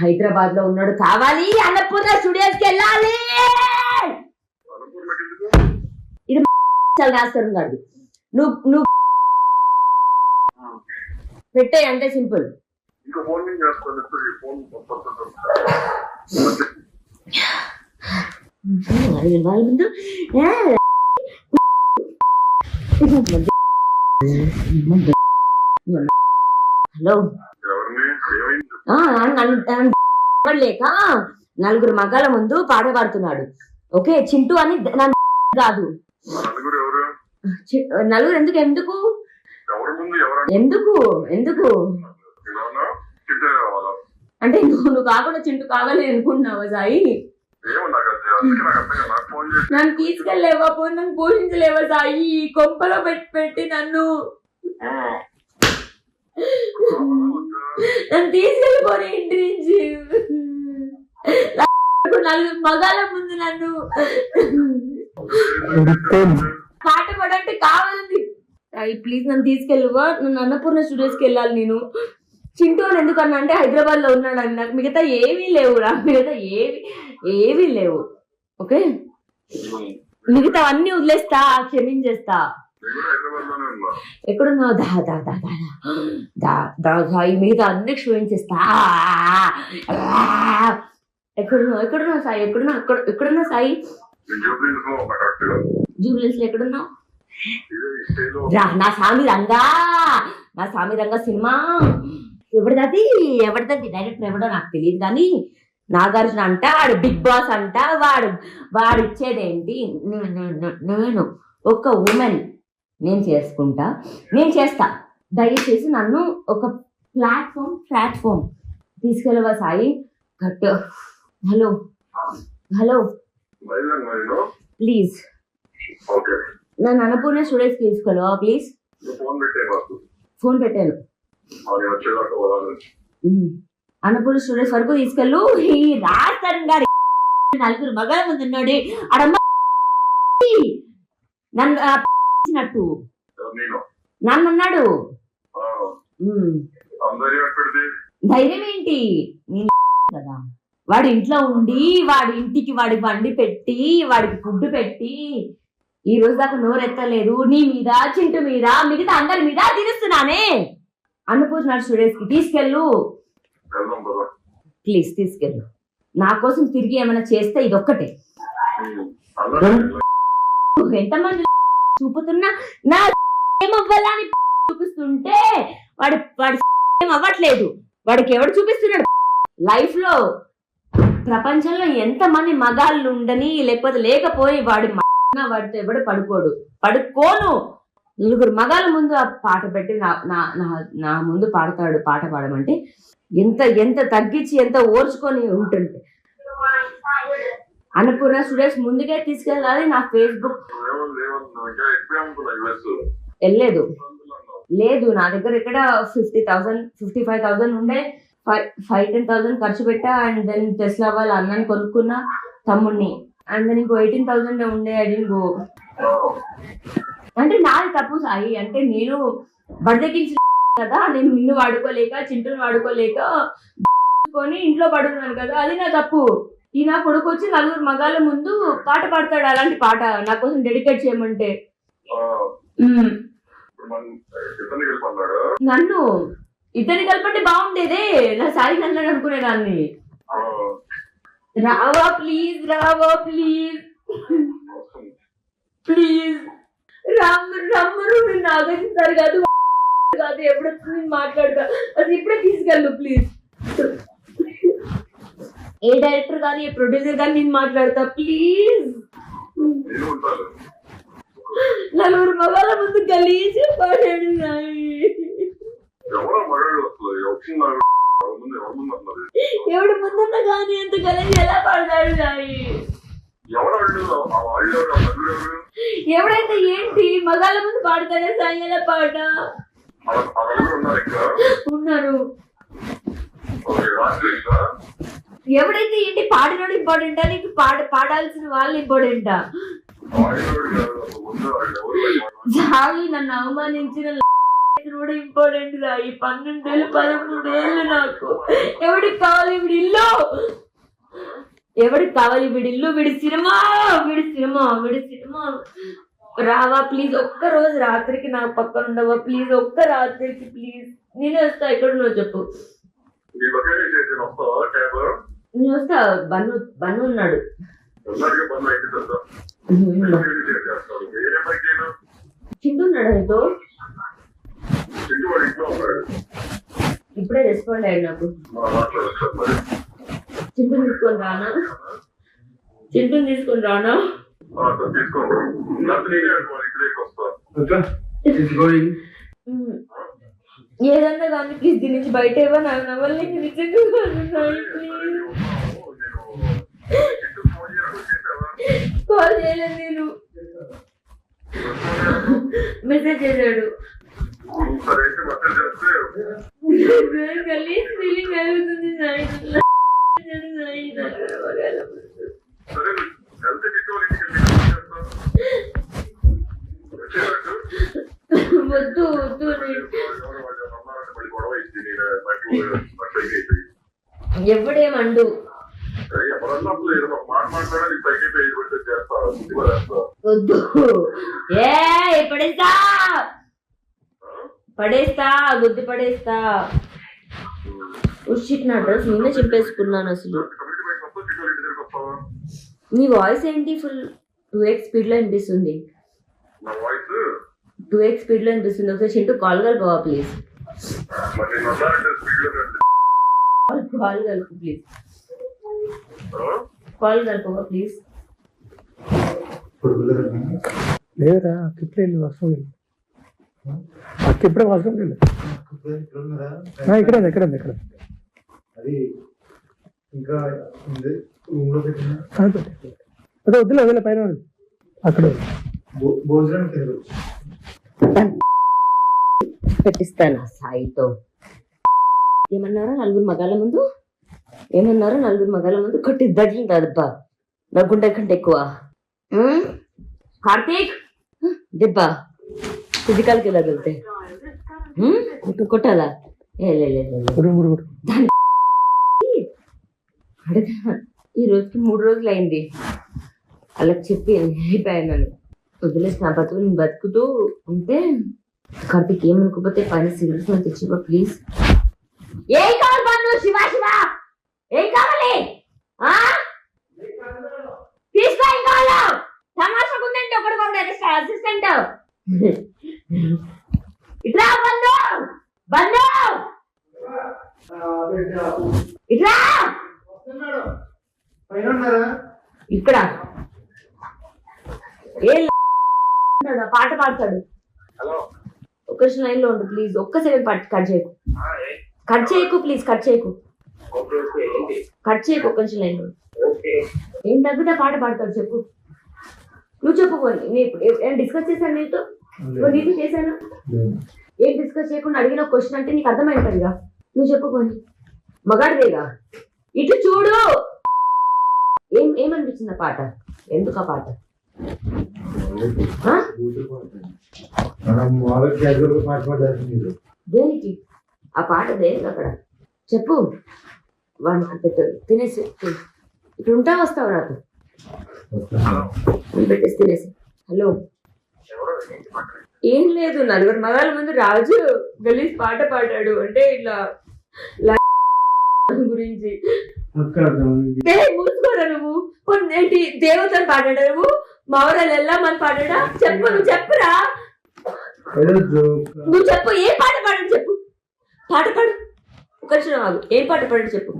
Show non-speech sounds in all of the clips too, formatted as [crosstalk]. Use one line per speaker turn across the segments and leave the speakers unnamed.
హైదరాబాద్ లో ఉన్నాడు కావాలి అన్నపూర్ణ స్టూడియోస్ కి వెళ్ళాలి ఇది రాస్తారు కాదు నువ్వు నువ్వు పెట్టే అంటే సింపుల్ హలో లేక నలుగురు మగాల ముందు పాట పాడుతున్నాడు ఓకే చింటూ అని కాదు
నలుగురు
ఎందుకు ఎందుకు ఎందుకు ఎందుకు అంటే నువ్వు కాకుండా చింటూ కావాలి అనుకుంటున్నావా సాయి నన్ను తీసుకెళ్ళలేవా పోయి నన్ను పోషించలేవా సాయి కొంపలో పెట్టి పెట్టి నన్ను నన్ను తీసుకెళ్ళిపోని ఇంటి నలుగురు మగాల ముందు నన్ను పాట పడంటే కావాలంది ప్లీజ్ నన్ను తీసుకెళ్ళిపో నన్ను అన్నపూర్ణ స్టూడియోస్కి వెళ్ళాలి నేను చింటూ అని ఎందుకన్నా అంటే హైదరాబాద్లో ఉన్నాడు అన్న మిగతా ఏమీ లేవు రా మిగతా ఏవి ఏమీ లేవు ఓకే మిగతా అన్ని వదిలేస్తా క్షమించేస్తా ఎక్కడున్నావు దా దా దా దా దా దా దా ఈ మీద అన్ని క్షమించేస్తా ఎక్కడున్నావు ఎక్కడున్నావు సాయి ఎక్కడున్నా ఎక్కడ సాయి
జూబ్లీస్ లో
ఎక్కడున్నావు నా స్వామి రంగా నా స్వామి రంగా సినిమా ఎవరిదది ఎవరిదది డైరెక్టర్ ఎవడో నాకు తెలియదు కానీ నాగార్జున అంట వాడు బిగ్ బాస్ అంట వాడు వాడు ఇచ్చేదేంటి నేను ఒక ఉమెన్ నేను చేసుకుంటా నేను చేస్తా దయచేసి నన్ను ఒక platform platform తీసుకెళ్ళవా Sai cut hello hello please నన్ను అన్నపూర్ణ స్టూడెంట్స్ తీసుకెళ్ళవా ప్లీజ్
ఫోన్
పెట్టాను అన్నపూర్ణ స్టూడెంట్స్ వరకు తీసుకెళ్ళు ఈ రాజన్ గారి నలుగురు మగల ముందు నన్ను నన్ను అన్నాడు ధైర్యం ఏంటి కదా వాడి ఇంట్లో ఉండి వాడి ఇంటికి వాడి బండి పెట్టి వాడికి ఫుడ్ పెట్టి ఈ రోజు దాకా నోరెత్తలేదు నీ మీద చింటు మీద మిగతా అందరి మీద తీరుస్తున్నానే అన్నపూర్ణ స్టూడెంట్స్ కి తీసుకెళ్ళు ప్లీజ్ తీసుకెళ్ళు నా కోసం తిరిగి ఏమైనా చేస్తే ఇది
ఒక్కటే
ఎంతమంది చూపుతున్నా నా ఏమవ్వాలని చూపిస్తుంటే వాడు వాడి ఏం అవ్వట్లేదు వాడికి ఎవడు చూపిస్తున్నాడు లైఫ్ లో ప్రపంచంలో ఎంత మంది మగాళ్ళు ఉండని లేకపోతే లేకపోయి వాడి వాడితో ఎవడు పడుకోడు పడుకోను నలుగురు మగాళ్ళ ముందు ఆ పాట పెట్టి నా నా నా ముందు పాడతాడు పాట పాడమంటే ఎంత ఎంత తగ్గించి ఎంత ఓర్చుకొని ఉంటుంటే అన్నపూర్ణ స్టూడెంట్స్ ముందుకే తీసుకెళ్ళాలి నా ఫేస్బుక్ వెళ్ళలేదు లేదు నా దగ్గర ఇక్కడ fifty thousand fifty five thousand ఉండే ఫైవ్ ఫైవ్ టెన్ థౌసండ్ ఖర్చు పెట్టా అండ్ దెన్ టెస్లా వాళ్ళ అన్నని కొనుక్కున్న తమ్ముడిని అండ్ దెన్ ఇంకో ఎయిటీన్ థౌసండ్ ఉండే అది గో అంటే నాది తప్పు సాయి అంటే నేను బడదగించిన [laughs] కదా నేను నిన్ను వాడుకోలేక చింటూను వాడుకోలేక [laughs] కొని ఇంట్లో పడున్నాను కదా అది నా తప్పు ఈయన కొడుకు వచ్చి నలుగురు మగాల ముందు పాట పాడతాడు అలాంటి పాట నా కోసం డెడికేట్ చేయమంటే నన్ను ఇద్దరిని కలపంటే బాగుండేదే నా సారీ నన్ను అనుకునేదాన్ని రావా ప్లీజ్ రావా ప్లీజ్ ప్లీజ్ రామ్ రమ్మరు నాగార్జున సార్ కాదు కాదు ఎప్పుడు మాట్లాడతా అది ఇప్పుడే తీసుకెళ్ళు ప్లీజ్ ఏ డైరెక్టర్ కానీ ఏ ప్రొడ్యూసర్ కానీ నేను మాట్లాడతా ప్లీజ్ నలుగురు మగాల ముందు గలీజే పాడాడు ఎవడు ముందున్న కానీ అంత గలీజ్ ఎలా పాడతాడు
కానీ
ఎవడైతే ఏంటి మగాల ముందు పాడతాడే సాయి ఎలా పాట
ఉన్నారు
ఎవడైతే ఏంటి పాడినోడు ఇంపార్టెంట్ నీకు పాడ పాడాల్సిన వాళ్ళు ఇంపార్టెంట్ జాలి నన్ను అవమానించిన కూడా ఇంపార్టెంట్ రా ఈ పన్నెండేళ్ళు పదమూడేళ్ళు నాకు ఎవడికి కావాలి ఇప్పుడు ఇల్లు ఎవడికి కావాలి వీడి ఇల్లు వీడి సినిమా వీడి సినిమా వీడి సినిమా రావా ప్లీజ్ ఒక్క రోజు రాత్రికి నా పక్కన ఉండవా ప్లీజ్ ఒక్క రాత్రికి ప్లీజ్ నేనే వస్తా ఎక్కడ నువ్వు చెప్పు నేను చూస్తే బన్ను బన్ను ఉన్నాడు
చిందు ఉన్నాడు
ఇప్పుడే రెస్పాండ్ అయ్యాడు నాకు చింతను తీసుకొని రానా చింతను తీసుకొని రానా తీసుకో [laughs] ఏదన్నా దాన్ని ప్లీజ్ దీని నుంచి బయట నవ్వాలి కాల్ చేయలేదు నేను మెసేజ్ చేశాడు గలీజ్ వద్దు వద్దు [laughs] ఎవడేమండు వద్దు ఏ పడేస్తా పడేస్తా గుద్దు పడేస్తా ఉషిక్ నా డ్రెస్ నిన్నే చెప్పేసుకున్నాను అసలు నీ వాయిస్ ఏంటి ఫుల్ టూ ఎక్స్ స్పీడ్ లో
అనిపిస్తుంది
టూ ఎక్స్ స్పీడ్ లో అనిపిస్తుంది ఒకసారి చింటూ కాల్ కాల్ బావా ప్లీజ్ కాల్ ప్లీజ్
ప్లీజ్ వెళ్ళి అక్క ఇప్పుడే వాస్తవం వెళ్ళి
ఇక్కడ
ఇక్కడ ఎక్కడ
అదే
వద్దులే వదిలే పైన అక్కడ
భోజనం
పెట్టిస్తాను సాయితో ఏమన్నారా నలుగురు మగాళ్ళ ముందు ఏమన్నారా నలుగురు మగాళ్ళ ముందు కొట్టిద్దట్లుంది అదబ్బా నా గుండె కంటే ఎక్కువ కార్తీక్ దెబ్బా ఫిజికల్కి ఎలా వెళ్తే కొట్టాలా అడగా ఈ రోజుకి మూడు రోజులు అయింది అలా చెప్పి అయిపోయాను వదిలేసిన బతుకు బతుకుతూ ఉంటే కార్తీక్ ఏమనుకోపోతే పైన సిగరెట్ తెచ్చిపో ప్లీజ్ ఏం కావాలి పన్ను శివా శివా ఏం కావాలి ఆ తీసుకో ఏం కావాలా తమాషకు ఉందండి ఒకడు కొండండి అసిస్టెంట్ ఇట్లా బంధు బంధు ఇట్లా ఇక్కడ ఏ పాట పాడతాడు
హలో
ఒక లైన్ లో ఉండు ప్లీజ్ ఒక్కసారి సెకండ్ కట్ చేయకు కట్ చేయకు ప్లీజ్ కట్ చేయకు కట్ చేయకు కొంచెం లైన్ ఏం తగ్గితే పాట పాడతాడు చెప్పు నువ్వు చెప్పు ఏం డిస్కస్ చేశాను నీతో నీకు చేశాను ఏం డిస్కస్ చేయకుండా అడిగిన క్వశ్చన్ అంటే నీకు ఇక నువ్వు చెప్పుకోండి మగాడిదేగా ఇటు చూడు ఏం ఏమనిపించింది పాట ఎందుకు ఆ పాట దేనికి ఆ పాట దేనికి అక్కడ చెప్పు వాడిని పెట్టు తినేసి ఇక్కడ ఉంటా వస్తావు రాదు పెట్టేసి తినేసి హలో ఏం లేదు నలుగురు మగాల ముందు రాజు గలీజ్ పాట పాడాడు అంటే ఇట్లా [laughs] గురించి మూసుకోరా నువ్వు ఏంటి దేవతలు పాడాడా నువ్వు మావరాలు మన పాడాడా చెప్పు నువ్వు చెప్పురా నువ్వు చెప్పు ఏ పాట పాడాడు చెప్పు పాట పాడు ఒకరిచిన ఏం పాట పాడాడు చెప్పు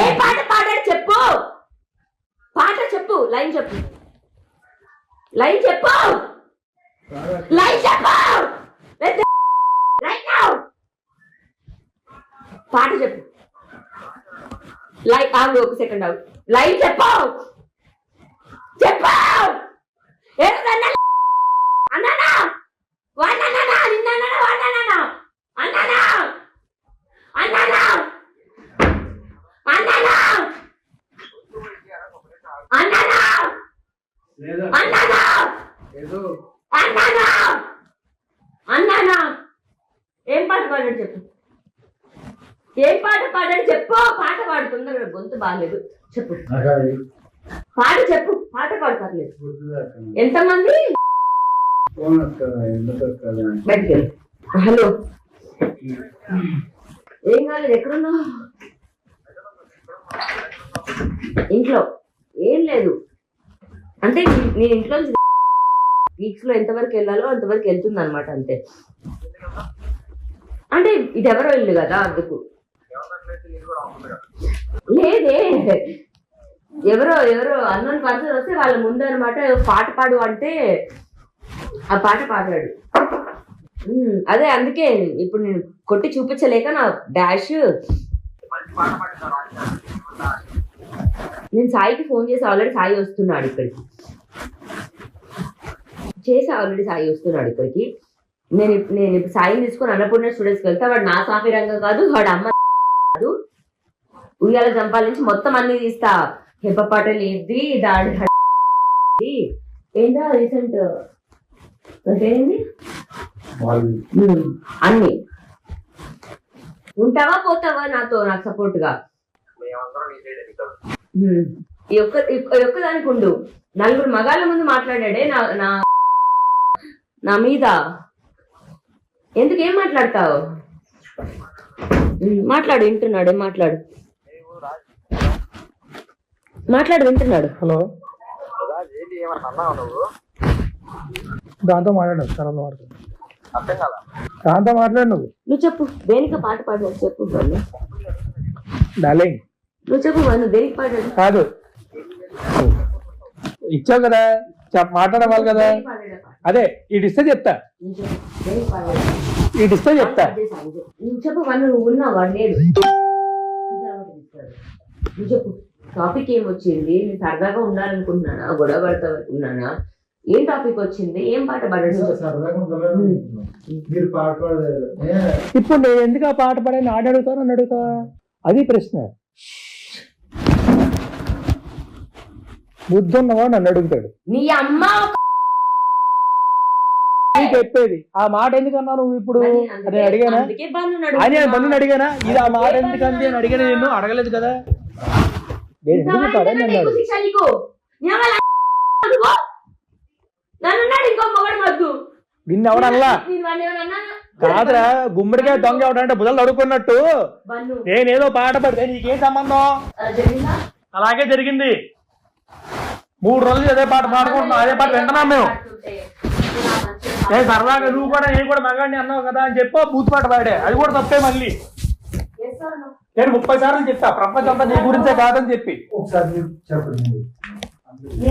ఏ పాట పాడాడు చెప్పు పాట చెప్పు లైన్ చెప్పు లైన్ చెప్పు లైన్ చెప్పు పాట చెప్పు లైన్ ఆగు ఒక సెకండ్ ఆగు లైన్ చెప్పు పాట చెప్పు పాట
పాడతారు
ఎంతమంది హలో ఏం కాలేదు ఎక్కడున్నావు ఇంట్లో ఏం లేదు అంటే నేను ఇంట్లో వీక్స్ లో ఎంతవరకు వెళ్ళాలో అంతవరకు వెళ్తుంది అనమాట అంతే అంటే ఇది ఎవరో వెళ్ళు కదా అందుకు లేదే ఎవరో ఎవరో అన్నోన్ పర్సన్ వస్తే వాళ్ళ ముందు అనమాట పాట పాడు అంటే ఆ పాట పాడాడు అదే అందుకే ఇప్పుడు నేను కొట్టి చూపించలేక నా డాష్ నేను సాయికి ఫోన్ చేసి ఆల్రెడీ సాయి వస్తున్నాడు ఇక్కడికి చేసి ఆల్రెడీ సాయి వస్తున్నాడు ఇక్కడికి నేను నేను ఇప్పుడు సాయిని తీసుకుని అన్నపూర్ణ స్టూడెంట్స్కి వెళ్తే వాడు నా స్వామి రంగం కాదు వాడు అమ్మ కాదు ఉయ్యాల సంపాదించి నుంచి మొత్తం అన్ని తీస్తా హెప్పపాటలు ఇది దాడి ఏంటా రీసెంట్ ఏంది అన్ని ఉంటావా పోతావా నాతో నాకు సపోర్ట్ గా ఒక్కదానికి ఉండు నలుగురు మగాళ్ళ ముందు మాట్లాడాడే నా నా మీద ఎందుకు ఏం మాట్లాడతావు మాట్లాడు వింటున్నాడు మాట్లాడు మాట్లాడు వింటున్నాడు
హలో దాంతో మాట్లాడు సార్ దాంతో మాట్లాడు నువ్వు
నువ్వు చెప్పు దేనికి పాట పాడు చెప్పు
డాలింగ్
నువ్వు చెప్పు నువ్వు దేనికి పాడాడు
కాదు ఇచ్చావు కదా మాట్లాడవాలి కదా అదే ఈ డిస్టర్ చెప్తా ఈ డిస్టర్ చెప్తా
చెప్పు ఉన్నావా లేడు చెప్పు టాపిక్ ఏమొచ్చింది నేను సరదాగా ఉండాలనుకుంటున్నానా గొడవ ఉన్నానా ఏం టాపిక్ వచ్చింది ఏం పాట
పాడారు
ఇప్పుడు నేను ఎందుకు ఆ పాట పాడని ఆడ అడుగుతాను అని అడుగుతా అది ప్రశ్న బుద్ధున్నవాడు నన్ను అడుగుతాడు
నీ అమ్మ
చెప్పేది ఆ మాట ఎందుకు అన్నా నువ్వు ఇప్పుడు అని అడిగానా అని బంధుని అడిగానా ఇది ఆ మాట ఎందుకు అంది అని అడిగిన నేను అడగలేదు కదా నేను కాదురా గుమ్మడికాయ దొంగ ఎవడంటే బుధలు అడుగుకున్నట్టు నేనేదో పాట పడితే నీకేం సంబంధం అలాగే జరిగింది మూడు రోజులు అదే పాట పాడుకుంటున్నాం అదే పాట వింటున్నాం మేము సరదాగా నువ్వు కూడా నేను కూడా మగాడిని అన్నావు కదా అని చెప్పి బూత్ పాట పాడే అది కూడా తప్పే మళ్ళీ నేను ముప్పై సార్లు చెప్తా ప్రపంచం నీ గురించే కాదని చెప్పి నువ్వు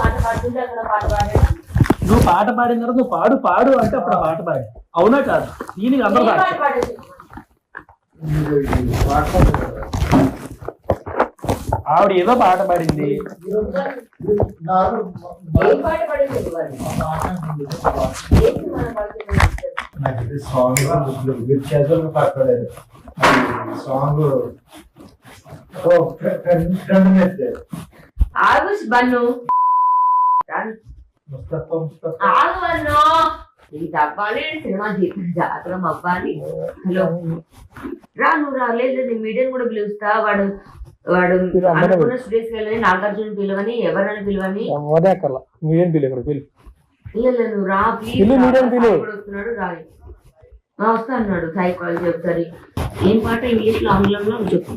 పాట పాడిన తర్వాత నువ్వు పాడు పాడు అంటే అప్పుడు పాట పాడి అవునా కాదు దీనికి అందరూ
పాట
ఆవిడ ఏదో పాట పాడింది
నాకైతే సాంగ్ లో పక్కలేదు సాంగ్
ఆగుస్ బన్ను
ముస్తఫా ముస్తఫా
ఆగు హలో రా నువ్వు నేను మీడియం కూడా పిలుస్తా వాడు వాడు అనుకున్న స్టూడియోస్కి నాగార్జున పిలవని ఎవరైనా పిలవని
మీడియం
పిలువరు ఇల్లు రా వస్తున్నాడు రాయి వస్తా అన్నాడు సాయి కాల్ చెప్తారు ఏం పాట ఇంగ్లీష్ లో ఆంగ్లంలో చెప్పు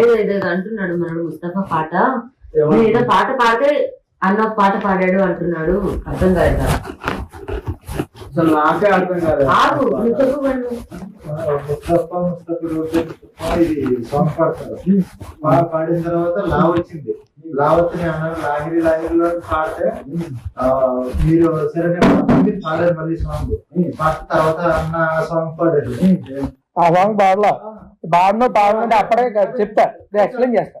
ఏదో అంటున్నాడు మనడు ముస్తఫా పాట ఏదో పాట పాడితే అన్న పాట పాడాడు అంటున్నాడు అర్థం కాదు కదా
నాకే అర్థం కాదు
నువ్వు
పాడిన తర్వాత లా వచ్చింది లావచ్చునే అన్నారు లాగిరి లాగిరిలో పాడితే మీరు సరే పాడారు మళ్ళీ సాంగ్ పాడిన తర్వాత అన్న సాంగ్ పాడారు
ఆ సాంగ్ పాడలా బాగున్నా బాగుంటే అప్పుడే చెప్తా ఎక్స్ప్లెయిన్ చేస్తా